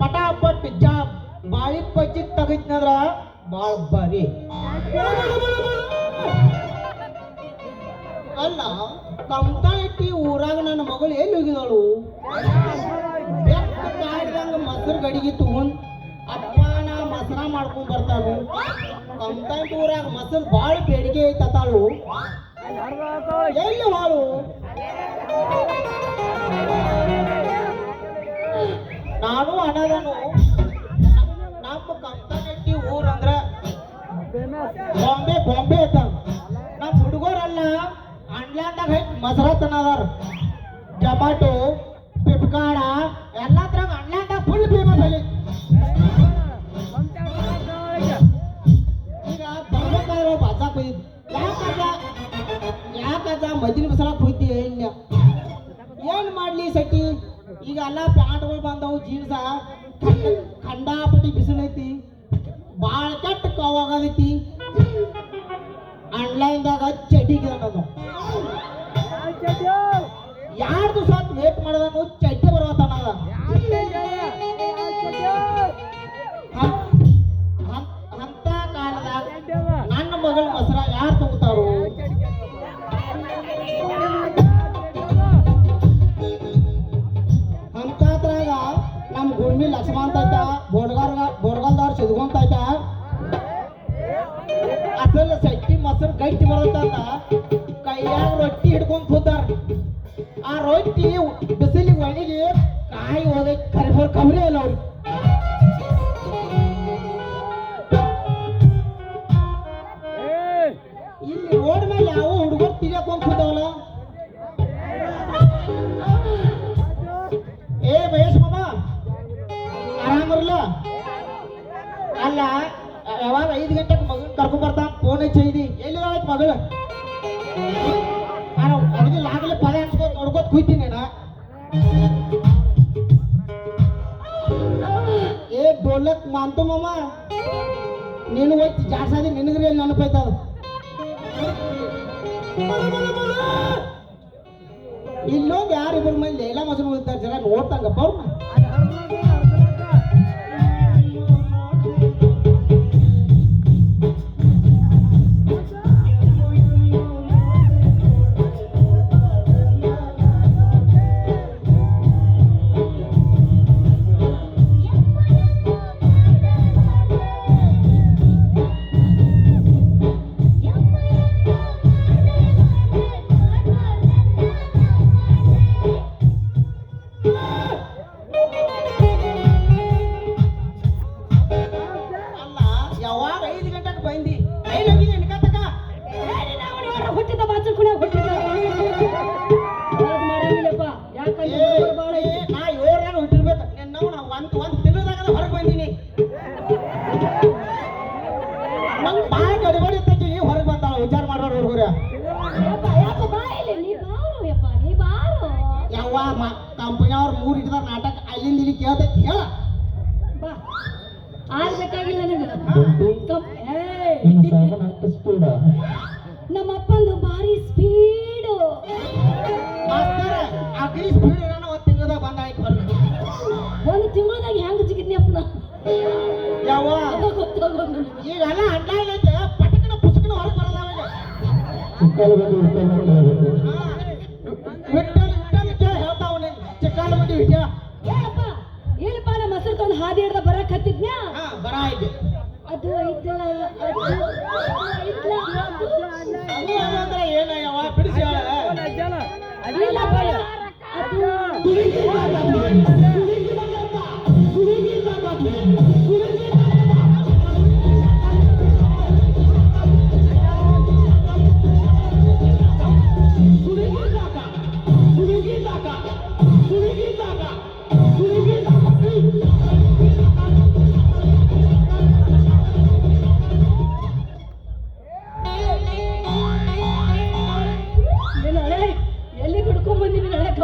ಪಟಾಪಟ್ job ಬಾಳಿ ಪಚ್ಚಿ ತೆಗಿದ್ನಂದ್ರ ಬಾಳ ಬಾರಿ ಅಲ್ಲ ಕಂತಾಳಿಟ್ಟಿ ಊರಾಗ ನನ್ನ ಮಗಳು ಎಲ್ಲಿ ಹೋಗಿದಳು? ಬೆಕ್ಕ ಕಾಡಿದಂಗ ಮೊಸರು ಗಡಿಗೆ ತಗೊಂಡ್ ಅಪ್ಪ ನಾ ಮೊಸರ ಮಾಡ್ಕೊಂಡ್ ಬರ್ತಾನು. ಕಂತಾಂಟ್ ಊರಾಗ ಮೊಸರು ಬಾಳ ಬೇಡಿಕೆ ಐತತಾಳು. ಎಲ್ಲಿ ಹಾಳು? ಮಸರ ತನದಾರ ಜಮಾಟೋ ಫ್ಲಿಪ್ಕಾರ್ಟ ಎಲ್ಲ ತರ ಅಂಡ್ಲ್ಯಾಂದಾಗ ಫುಲ್ ಫೇಮಸ್ ಅಲ್ಲಿ. ಈಗ ಬರ್ಬೇಕಾದ್ರೆ ಒಬ್ಬ ಅಜ್ಜ ಕುಯ್ದು ಯಾಕಜ್ಜ ಯಾಕಜ್ಜ ಮದ್ದಿನ ಮಸಾಲ ಕೊಯ್ತಿ ಇಲ್ಲ ಏನ್ ಮಾಡ್ಲಿ ಸಟ್ಟಿ ಈಗ ಎಲ್ಲ ಪ್ಯಾಂಟ್ಗಳು ಬಂದವು, ಜೀನ್ಸ ಖಂಡಾಪಟ್ಟಿ ಬಿಸಿಲೈತಿ ಭಾಳ ಕೆಟ್ಟ ಕವಾಗದೈತಿ ಆನ್ಲೈನ್ದಾಗ ಚಟಿಗೆ ಗಿರಣದು ಎರಡು ದಿವಸ ವೇಟ್ ಮಾಡಿದನು ಚೈತ್ಯ ಬರುವತ್ತನದ ಅಂತ ಕಾಲದಾಗ ನನ್ನ ಮಗಳ ಮೊಸರ ಯಾರು ತಗೋತಾರು ಅಂತದ್ರಾಗ ನಮ್ಮ ಗುಡ್ಮಿ ಲಕ್ಷ್ಮಂತ ಐತ ಬೋಡ್ಗಾರ್ಗ ಬೋಡ್ಗಲ್ದವ್ರು ಸಿದ್ಕೊಂತ ಐತ ಅಸಲ್ ಸಟ್ಟಿ ಮೊಸರು ಗಟ್ಟಿ ಬರುತ್ತಂತ ಕೈಯಾಗ ರೊಟ್ಟಿ ಹಿಡ್ಕೊಂಡ್ ಕೂತಾರ? ಆ ರೊಟ್ಟಿ ಬಿಸಿಲಿಗೆ ಒಣಗಿ ಕಾಯಿ ಹೋದ ಕರಿಬೋರ್ ಕಬರಿ ಅಲ್ಲ ಅವ್ರು. ಇಲ್ಲಿ ಮೇಲೆ ಯಾವ ಹುಡುಗರು ತಿರ್ಗಾಕೊಂಡ್ ಕೂತಾವಲ್ಲ? ಏ ಮಹೇಶ್ ಮಾಮ ಆರಾಮರಲ್ಲ ಅಲ್ಲ, ಯಾವಾಗ ಐದು ಗಂಟೆಗೆ ಮಗನ್ ಕರ್ಕೊಂಡ್ ಬರ್ತಾನ? ಫೋನ್ ಹಚ್ಚಿ ಎಲ್ಲಿ ಮಗಳು? ಪದ ಅನ್ಸ್ಕೊಂಡ್ ನೋಡ್ಕೊತ ಕುಯ್ತೀನಿ ಏ ಡೋಲಕ್ ಮಾಂತು ಮಾಮ. ನೀನು ಹೋಯ್ತು ಜಾಡ್ಸಾದಿ ನಿನಗ್ರಿ ಎಲ್ಲಿ ನೆನಪೈತದ ಇಲ್ಲೊಂದು ಯಾರಿಬ್ಬರು ಮಂದಿ ಎಲ್ಲ ಮಸರು ಹೋಗ್ತಾರೆ ಜನ ನೋಡ್ತಂಗಪ್ಪ ಅವ್ರನ್ನ ಐದು ಗಂಟೆಗೆ ಬಂದಿ ಐದು ಹೋಗಿ ನಮ್ಮ ಅಪ್ಪಂದು ಅದು ಅದು ಅಂದ್ರೆ ಏನ ಯಾವ ಬಿಡಿಸಿ ಹೇಳ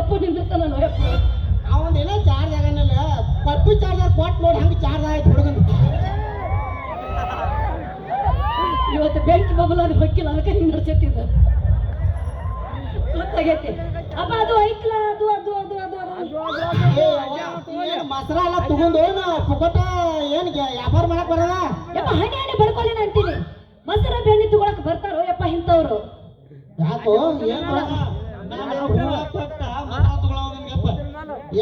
ಕಪ್ಪು ನಿಂದಿರ್ತಾನ ನೋಯಪ್ಪ ಅವಂದೇನೋ ಚಾರ್ಜ್ ಆಗನಲ್ಲ ಕಪ್ಪು ಚಾರ್ಜರ್ ಕೊಟ್ಟು ನೋಡಿ ಹಂಗೆ ಚಾರ್ಜ್ ಆಯ್ತು ಹುಡುಗನ್. ಇವತ್ತು ಬೆಂಕಿ ಬಬಲ ಅದು ಹೊಕ್ಕಿಲ್ಲ ಅದಕ್ಕೆ ಹಿಂಗೆ ನಡ್ಸತ್ತಿದ್ದ. ಗೊತ್ತಾಗೈತಿ. ಅಪ್ಪ ಅದು ಐಕ್ಲಾ ಅದು ಅದು ಅದು ಅದು ಮೊಸರ ಎಲ್ಲ ತಗೊಂಡು ಏನು ಪುಕಟ ಏನ್ ವ್ಯಾಪಾರ ಮಾಡಕ್ ಬರಲ್ಲ? ಯಪ್ಪ ಹಣೆ ಹಣೆ ಬಡ್ಕೊಳ್ಳಿ ಅಂತೀನಿ. ಮಸರ ಬೆಣ್ಣೆ ತಗೊಳಕ್ ಬರ್ತಾರೋ ಯಪ್ಪ ಇಂಥವ್ರು? ಯಾಕೋ ಏನ್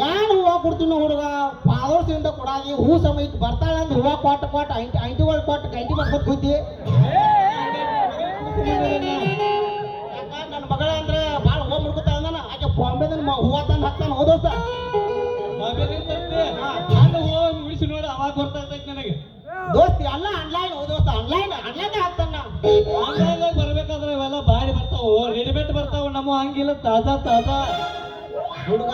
ಏನ್ ಹೂವ ಕೊಡ್ತೀನಿ ಹುಡುಗ? ಪಾದೋರ್ಸಿಂದ ಕೊಡಾಗಿ ಹೂ ಸಮಯಕ್ಕೆ ಬರ್ತಾಳ ಅಂದ್ರೆ ಹೂವ ಕೊಟ್ಟು ಕೊಟ್ಟು ಐಂಟಿ ಐಂಟಿಗಳು ಕೊಟ್ಟು ಗಂಟಿ ಮಾಡ್ಕೊಂಡು ಕೂತಿ ನನ್ನ ಮಗಳ ಅಂದ್ರೆ ಭಾಳ ಹೂವ ಮುಡ್ಕೊತಾಳ ನಾನು ಆಕೆ ಬಾಂಬೆದ ಹೂವ ತಂದು ಹಾಕ್ತಾನೆ. ಹೋದೋಸ್ತ ಮುಗಿಸಿ ನೋಡಿ ಅವಾಗ ಗೊತ್ತಾಗ್ತೈತಿ ನನಗೆ. ದೋಸ್ತಿ ಅಲ್ಲ ಆನ್ಲೈನ್ ದೋಸ್ತ. ಆನ್ಲೈನ್ ಆನ್ಲೈನ್ ಹಾಕ್ತಾನ. ಆನ್ಲೈನ್ದಾಗ ಬರ್ಬೇಕಾದ್ರೆ ಇವೆಲ್ಲ ಬಾಡಿ ಬರ್ತಾವ? ರೆಡಿಮೇಡ್ ಬರ್ತಾವ? ನಮ್ಮ ಹಂಗಿಲ್ಲ ತಾಜಾ ತಾಜಾ. ಹುಡುಗ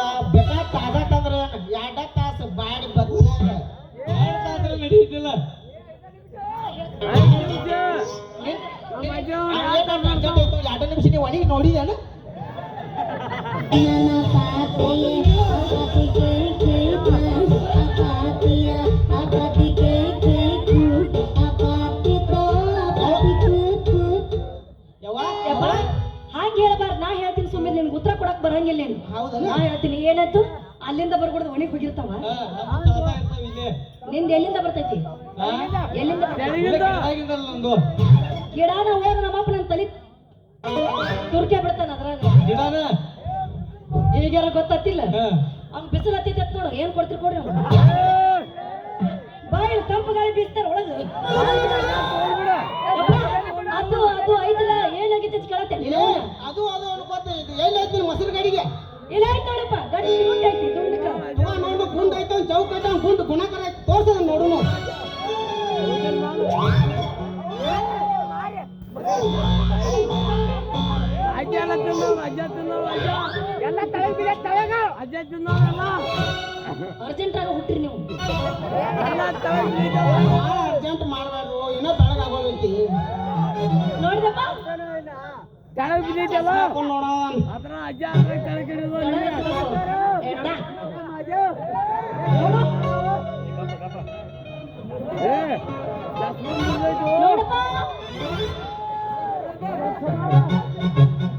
ಬರಂಗಿಲ್ಲ ನಾ ಹೇಳ್ತೀನಿ ಏನಾಯ್ತು ಅಲ್ಲಿಂದ ಬರ್ಕೊಡ್ದು ಒಣಗಿ ಹೋಗಿರ್ತಾವ. ನಿಂದ ಎಲ್ಲಿಂದ ಬರ್ತೈತಿ? ಎಲ್ಲಿಂದ ಗಿಡಾನ ಹೋದ ನಮ್ಮಪ್ಪ ನನ್ನ ತಲೆ ತುರ್ಕೆ ಬಿಡ್ತಾನ ಅದ್ರಾಗ. ಗಿಡನ? ಈಗ್ಯಾರ ಗೊತ್ತಾತಿಲ್ಲ. ಅವ್ನ್ ಬಿಸಿಲು ಹತ್ತಿತ್ತ ನೋಡು ಏನ್ ಕೊಡ್ತೀರಿ ಕೊಡ್ರಿ ಅವ್ನು ಬಾಯಿ ತಂಪು ಗಾಳಿ ಬೀಸ್ತಾರ ಒಳಗ. ಅದು ಅದು ಐದಲ್ಲ ಏನಾಗಿತ್ತು ಕೇಳತ್ತೆ. ಅದು ಅದು ಅನ್ಕೋತ ಐತಿ ಮೊಸರು ಗಡಿಗೆ? ಇಲ್ಲ ಆಯ್ತು ನೋಡಪ್ಪ ಗಡಿ ಗುಂಡ್ ಐತಿ ದುಂಡಕ. ನೋಡು ಗುಂಡ್ ಐತ ಚೌಕ ಐತ ಗುಂಡ್ ಗುಣಕರ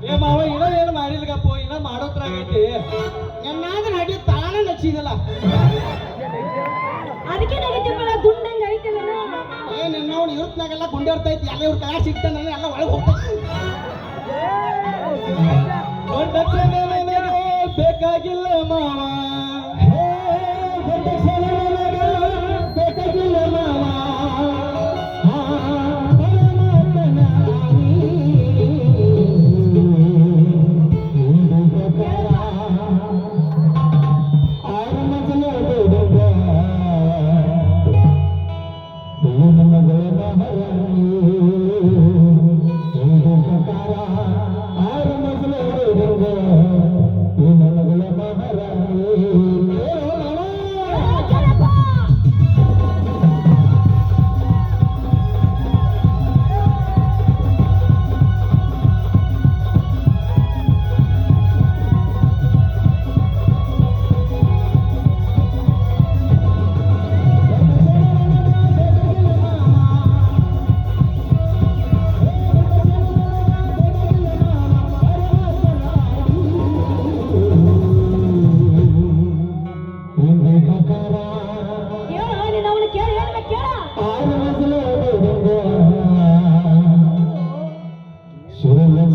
ಏ ಮಾವ ಇನ್ನ ಏನು ಮಾಡಿಲ್ಗಪ್ಪ? ಇನ್ನ ಮಾಡೋತ್ರಾಗೈತಿ ಎನ್ನಾದ್ರೂ ನಡಿ ತಾನ ನಚ್ಚಿದಲ್ಲ ಅದಕ್ಕೆ ನಗತಿಪ್ಪಲ್ಲ ದುಂಡಂಗ ಐತಲ್ಲ ಏ ನಿನ್ನವ್ನು ಇರುತ್ನಾಗೆಲ್ಲ ಗುಂಡೆ ಇರ್ತೈತಿ ಎಲ್ಲ ಇವ್ರ ಕೈ ಸಿಗ್ತಾನೆ ಎಲ್ಲ ಒಳಗೆ ನನಗೆ ಬೇಕಾಗಿಲ್ಲ ಮಾವ.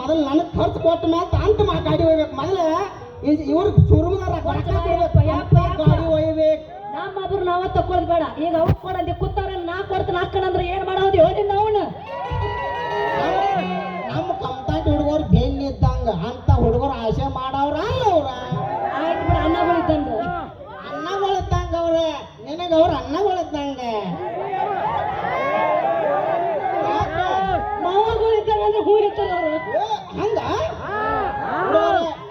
ಮೊದಲು ನನಗೆ ಖರ್ಚು ಕೊಟ್ಟ ಮಾತ ಅಂತ ಮಾತಾಡಿ ಒಯ್ಬೇಕು. ಮೊದಲು ಇವ್ರ ಸುರುಮದಾರ. ಗಾಡಿ ಒಯ್ಬೇಕು. ನಮ್ಮ ಒಬ್ರು ನಾವ ತಕೊಳ್ಳೋದು ಬೇಡ. ಈಗ ಅವ್ರು ಕೊಡಂದೆ ಕೂತಾರ ನಾ ಕೊಡ್ತೀನಿ ಹಾಕಣಂದ್ರೆ ಏನ್ ಮಾಡೋದು ಹೇಳಿ ಅವನು. ನಮ್ಮ ಕಂತಾಟಿ ಹುಡುಗರು ಬೆನ್ನಿದ್ದಂಗ ಅಂತ ಹುಡುಗರು ಆಸೆ ಮಾಡವ್ರ ಅಲ್ಲ ಅವ್ರ. ಆಯ್ತು ಬಿಡ ಅನ್ನಗಳಿದ್ದಂಗ ಅನ್ನಗಳಿದ್ದಂಗ ಅವ್ರ. ನಿನಗ ಅವ್ರ ಅನ್ನಗಳಿದ್ದಂಗ ಯಾಕೆ? ಮಾವಗಳಿದ್ದಂಗ ಅಂದ್ರೆ ಹೂ ಇರ್ತಾರ ಅವರು ಹಂಗ?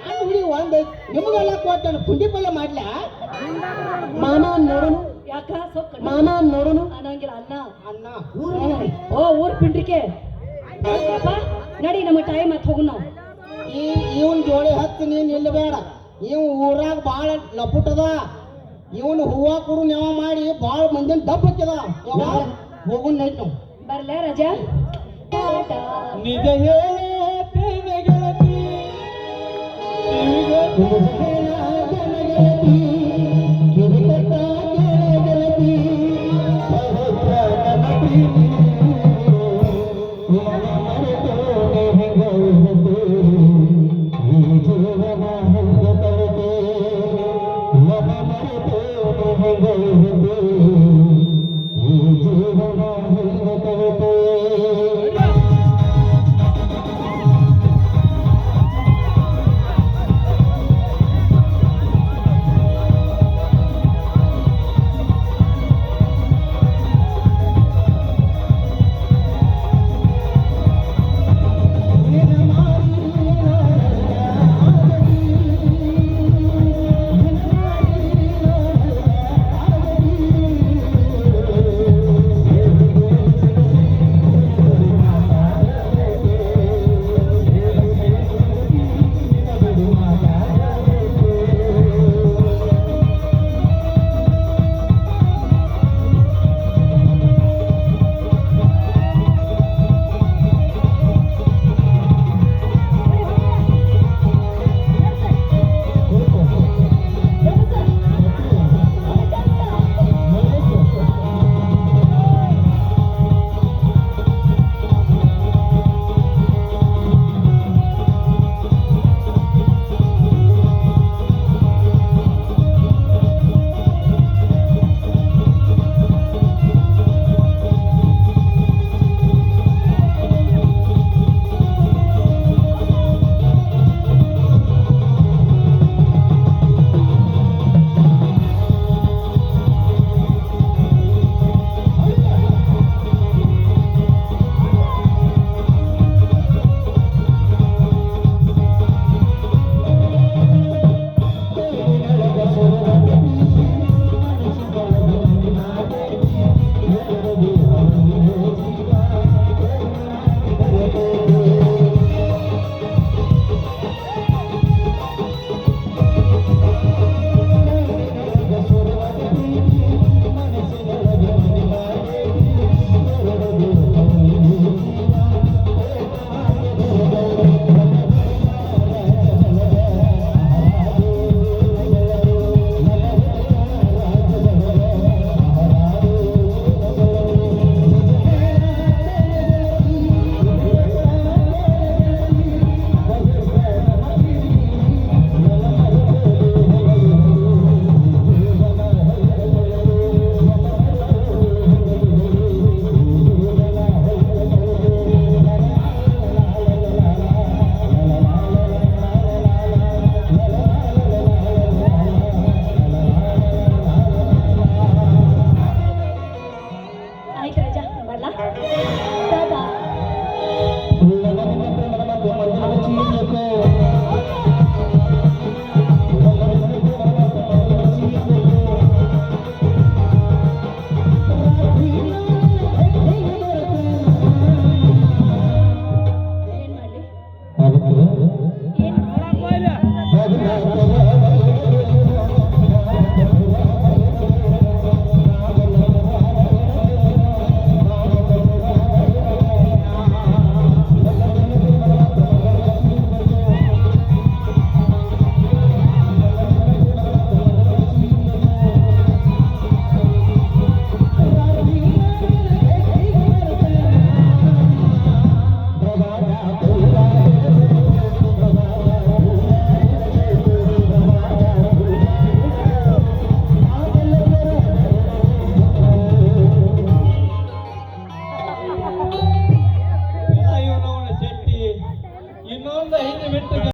ನನ್ನ ಹುಡುಗಿ ನಿಮಗೆಲ್ಲ ಪುಂಡಿ ಪಲ್ಯ ಮಾಡ್ಲ? ಮಾಮ ನೋಡನು ಯಾಕ? ಸೊಕ್ಕ ಮಾಮ ನೋಡನು ಅನ್ನಂಗಿಲ್ಲ ಅನ್ನ. ಅನ್ನ ಓ ಊರ್ ಪಿಂಡ್ರಿಕೆ. ನಡಿ ನಮ್ಮ ಟೈಮ್ ಮತ್ತೆ ಹೋಗು ನಾವು. ಈ ಇವನ್ ಜೋಡಿ ಹತ್ತು ನೀನ್ ನಿಲ್ಲಬೇಡ. ಇವ್ ಊರಾಗ ಭಾಳ ಲಪುಟದ. ಇವನ್ ಹೂವ ಕುರು ನೆವ ಮಾಡಿ ಭಾಳ ಮಂದಿನ ಡಬ್ಬ ಯಾವ ಹೋಗುನ್ ನೈಟ್ ನಾವು. ಬರ್ಲೇ ರಜಾ? ನಿಜ ಗೆಳತಿ. ಕಿವಿಗೆ ಗೆಳತಿ.